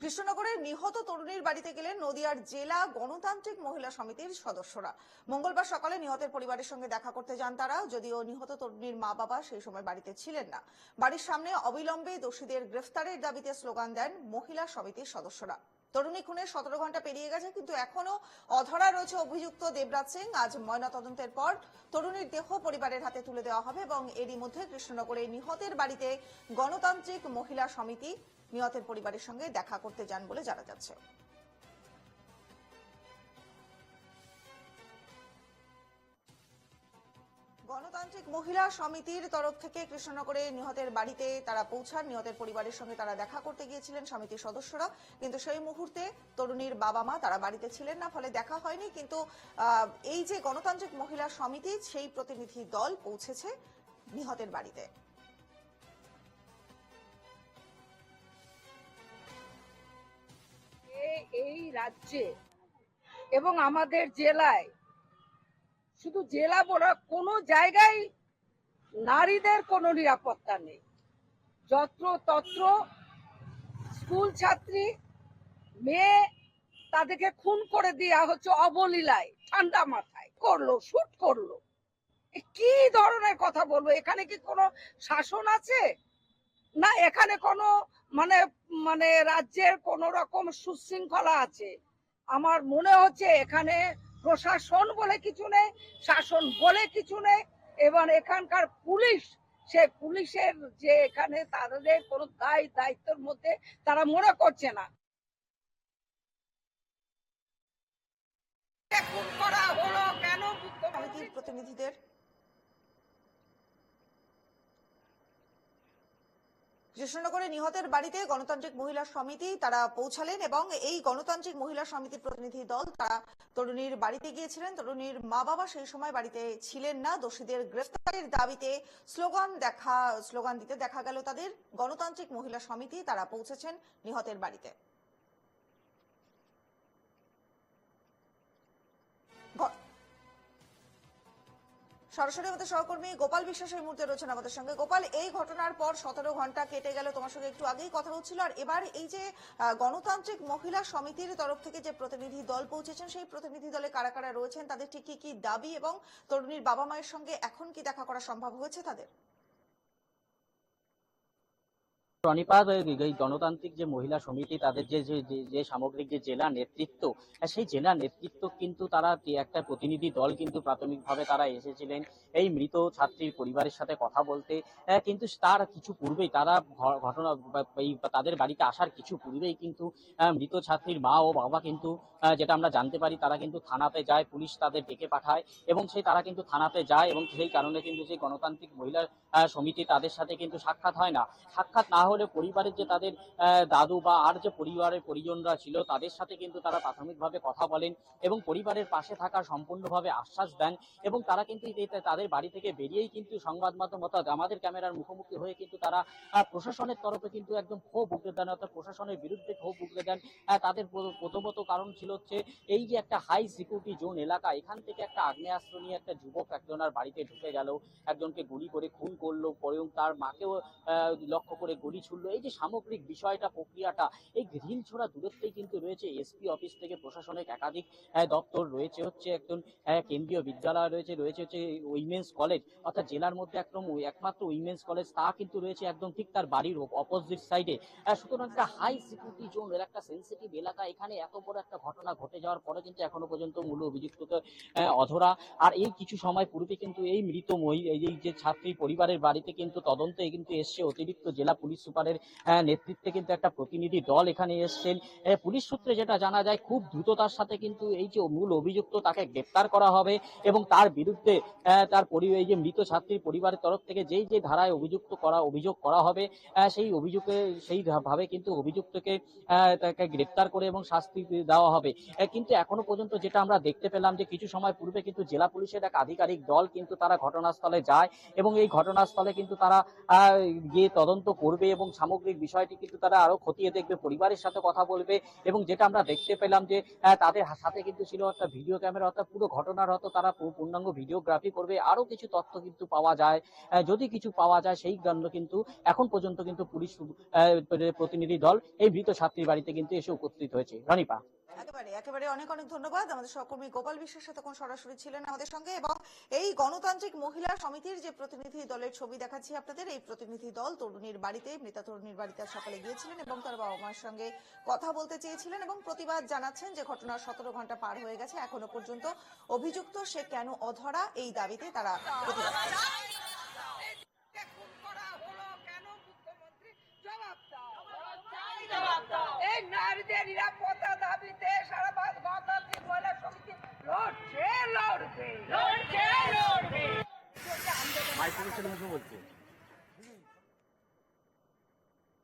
কৃষ্ণনগরের নিহত তরুণীর বাড়িতে গেলেন নদিয়ার জেলা গণতান্ত্রিক মহিলা সমিতির সদস্যরা। মঙ্গলবার সকালে নিহতের পরিবারের সঙ্গে দেখা করতে যান তারা, যদিও নিহত তরুণীর মা বাবা সেই সময় বাড়িতে ছিলেন না। বাড়ির সামনে অবিলম্বে দোষীদের গ্রেফতারের দাবিতে স্লোগান দেন মহিলা সমিতির সদস্যরা। তরুণী খুনের সতেরো ঘণ্টা পেরিয়ে গেছে, কিন্তু এখনও অধরা রয়েছে অভিযুক্ত দেবরাজ সিং। আজ ময়না তদন্তের পর তরুণীর দেহ পরিবারের হাতে তুলে দেওয়া হবে এবং এরই মধ্যে কৃষ্ণনগরে নিহতের বাড়িতে গণতান্ত্রিক মহিলা সমিতি নিহতের পরিবারের সঙ্গে দেখা করতে যান বলে জানা যাচ্ছে। গণতান্ত্রিক মহিলা সমিতির তরফ থেকে কৃষ্ণনগরে নিহতের বাড়িতে তারা পৌঁছান। নিহতের পরিবারের সঙ্গে তারা দেখা করতে গিয়েছিলেন সমিতির সদস্যরা। কিন্তু সেই মুহূর্তে তরুণীর বাবা মা তারা বাড়িতে ছিলেন না, ফলে দেখা হয়নি। কিন্তু এই যে গণতান্ত্রিক মহিলা সমিতি, সেই প্রতিনিধি দল পৌঁছেছে নিহতের বাড়িতে। এই রাজ্যে এবং আমাদের জেলায় শুধু জেলা বলা কোনো জায়গায় নারীদের কোনো নিরাপত্তা নেই। যত্র তত্র স্কুল ছাত্রী, মেয়ে তাদেরকে খুন করে দেওয়া হচ্ছে অবলীলায়, ঠান্ডা মাথায়, করল, শুট করল। কি ধরনের কথা বলব? এখানে কি কোনো শাসন আছে? না, এখানে কোনো মানে মানে রাজ্যের কোন রকম সুশৃঙ্খলা আছে। আমার মনে হচ্ছে এখানে প্রশাসন বলে কিছু নেই, শাসন বলে কিছু নেই। এবং এখানকার পুলিশ, সে পুলিশের যে এখানে তাদের কোনো দায়, দায়িত্বের মধ্যে তারা মনে করছে না। কেন প্রতিনিধিদের কৃষ্ণনগরে নিহতের বাড়িতে গণতান্ত্রিক মহিলা সমিতি তারা পৌঁছালেন এবং এই গণতান্ত্রিক মহিলা সমিতির প্রতিনিধি দল তারা তরুণীর বাড়িতে গিয়েছিলেন। তরুণীর মা বাবা সেই সময় বাড়িতে ছিলেন না। দোষীদের গ্রেফতারের দাবিতে স্লোগান দেখা, স্লোগান দিতে দেখা গেল তাদের। গণতান্ত্রিক মহিলা সমিতি তারা পৌঁছেছেন নিহতের বাড়িতে। সরাসরি আমাদের সহকর্মী গোপাল বিশ্বাস এই মুহূর্তে রয়েছেন আমাদের সঙ্গে। গোপাল, এই ঘটনার পর সতেরো ঘণ্টা কেটে গেল। তোমার সঙ্গে একটু আগেই কথা হচ্ছিল। আর এবার এই যে গণতান্ত্রিক মহিলা সমিতির তরফ থেকে যে প্রতিনিধি দল পৌঁছেছেন, সেই প্রতিনিধি দলে কারা কারা রয়েছেন, তাদের ঠিক কি কি দাবি এবং তরুণীর বাবা মায়ের সঙ্গে এখন কি দেখা করা সম্ভব হয়েছে তাদের? রনিপাত এই গণতান্ত্রিক যে মহিলা সমিতি, তাদের যে যে সামগ্রিক যে জেলা নেতৃত্ব সেই জেলা নেতৃত্ব কিন্তু তারা একটা প্রতিনিধি দল কিন্তু প্রাথমিকভাবে তারা এসেছিলেন এই মৃত ছাত্রীর পরিবারের সাথে কথা বলতে। কিন্তু তার কিছু পূর্বেই তারা ঘটনা এই তাদের বাড়িতে আসার কিছু পূর্বেই কিন্তু মৃত ছাত্রীর মা ও বাবা কিন্তু যেটা আমরা জানতে পারি তারা কিন্তু থানাতে যায়, পুলিশ তাদের ডেকে পাঠায় এবং সেই তারা কিন্তু থানাতে যায় এবং সেই কারণে কিন্তু সেই গণতান্ত্রিক মহিলা সমিতি তাদের সাথে কিন্তু সাক্ষাৎ হয় না। সাক্ষাৎ না হলে পরিবারের যে তাদের দাদু বা আর যে পরিবারের পরিজনরা ছিল, তাদের সাথে কিন্তু তারা প্রাথমিকভাবে কথা বলেন এবং পরিবারের পাশে থাকার সম্পূর্ণভাবে আশ্বাস দেন এবং তারা কিন্তু তাদের বাড়ি থেকে বেরিয়েই কিন্তু সংবাদ মাধ্যম অর্থাৎ আমাদের ক্যামেরার মুখোমুখি হয়ে কিন্তু তারা প্রশাসনের তরফে কিন্তু একদম ক্ষোভ উগড়ে দেন অর্থাৎ প্রশাসনের বিরুদ্ধে ক্ষোভ উগড়ে দেন। তাদের প্রথমত কারণ ছিল হচ্ছে এই যে একটা হাই সিকিউরিটি জোন এলাকা, এখান থেকে একটা আগ্নেয়াস্ত্র নিয়ে একটা যুবক একজনের বাড়িতে ঢুকে গেল, একজনকে গুলি করে খুন করল, পরেও তার মাকেও লক্ষ্য করে গুলি ছুড়লো এই যে সামগ্রিক বিষয়টা, প্রক্রিয়াটা, এই ঢিল ছোড়া দূরত্বেই কিন্তু রয়েছে এসপি অফিস থেকে প্রশাসনিক একাধিক দপ্তর। রয়েছে হচ্ছে একজন কেন্দ্রীয় বিদ্যালয়, রয়েছে রয়েছে হচ্ছে উইমেন্স কলেজ, অর্থাৎ জেলার মধ্যে একদম একমাত্র উইমেন্স কলেজ, তা কিন্তু রয়েছে একদম ঠিক তার বাড়ির অপোজিট সাইডে সুতরাং একটা হাই সিকিউরিটি জোন এর একটা সেন্সিটিভ এলাকা, এখানে এত বড় একটা ঘটনা ঘটে যাওয়ার পরে কিন্তু এখনও পর্যন্ত মূল অভিযুক্ত অধরা। আর এই কিছু সময় পূর্বে কিন্তু এই মৃত মহি- এই যে ছাত্রী পরিবারের বাড়িতে কিন্তু তদন্তে কিন্তু এসছে অতিরিক্ত জেলা পুলিশ সুপারের নেতৃত্বে কিন্তু একটা প্রতিনিধি দল এখানে এসছেন। পুলিশ সূত্রে যেটা জানা যায়, খুব দ্রুততার সাথে কিন্তু এই যে মূল অভিযুক্ত তাকে গ্রেপ্তার করা হবে এবং তার বিরুদ্ধে তার এই যে মৃত ছাত্রীর পরিবারের তরফ থেকে যেই যে ধারায় অভিযুক্ত করা, অভিযোগ করা হবে সেই অভিযোগে, সেই ভাবে কিন্তু অভিযুক্তকে তাকে গ্রেপ্তার করে এবং শাস্তি দেওয়া হবে। কিন্তু এখনও পর্যন্ত যেটা আমরা দেখতে পেলাম যে কিছু সময় পূর্বে কিন্তু জেলা পুলিশের এক আধিকারিক দল কিন্তু তারা ঘটনাস্থলে যায় এবং এই ঘটনাস্থলে কিন্তু তারা গিয়ে তদন্ত করবে এবং সামগ্রিক বিষয়টি কিন্তু তারা আরও খতিয়ে দেখবে, পরিবারের সাথে কথা বলবে এবং যেটা আমরা দেখতে পেলাম যে তাদের সাথে কিন্তু ছিল একটা ভিডিও ক্যামেরা, অর্থাৎ পুরো ঘটনার হয়তো তারা পূর্ণাঙ্গ ভিডিওগ্রাফি করবে। আরও কিছু তথ্য কিন্তু পাওয়া যায়। যদি কিছু পাওয়া যায়, সেই জন্য কিন্তু এখন পর্যন্ত কিন্তু পুলিশ প্রতিনিধি দল এই মৃত ছাত্রীর বাড়িতে কিন্তু এসে উপস্থিত হয়েছে। রনিপা। একেবারে একেবারে অনেক অনেক ধন্যবাদ। আমাদের সহকর্মী গোপাল বিশ্বের সাথে কোন সরাসরি ছিলেন আমাদের সঙ্গে এবং এই গণতান্ত্রিক মহিলা সমিতির যে প্রতিনিধি দলের ছবি দেখাচ্ছি আপনাদের, এই প্রতিনিধি দল তরুণীর বাড়িতে মৃতা তরুণীর বাড়িতে সকালে গিয়েছিলেন এবং তার বাবা মার সঙ্গে কথা বলতে চেয়েছিলেন এবং প্রতিবাদ জানাচ্ছেন যে ঘটনার সতেরো ঘণ্টা পার হয়ে গেছে, এখনও পর্যন্ত অভিযুক্ত, সে কেন অধরা, এই দাবিতে তারা নারীদের নিরাপত্তা দাবিতে সারা ভারত গণতান্ত্রিক মহিলা সমিতি লড়ছে লড়বে লড়ছে লড়বে মাইক্রোফোনের মধ্যে বলছে।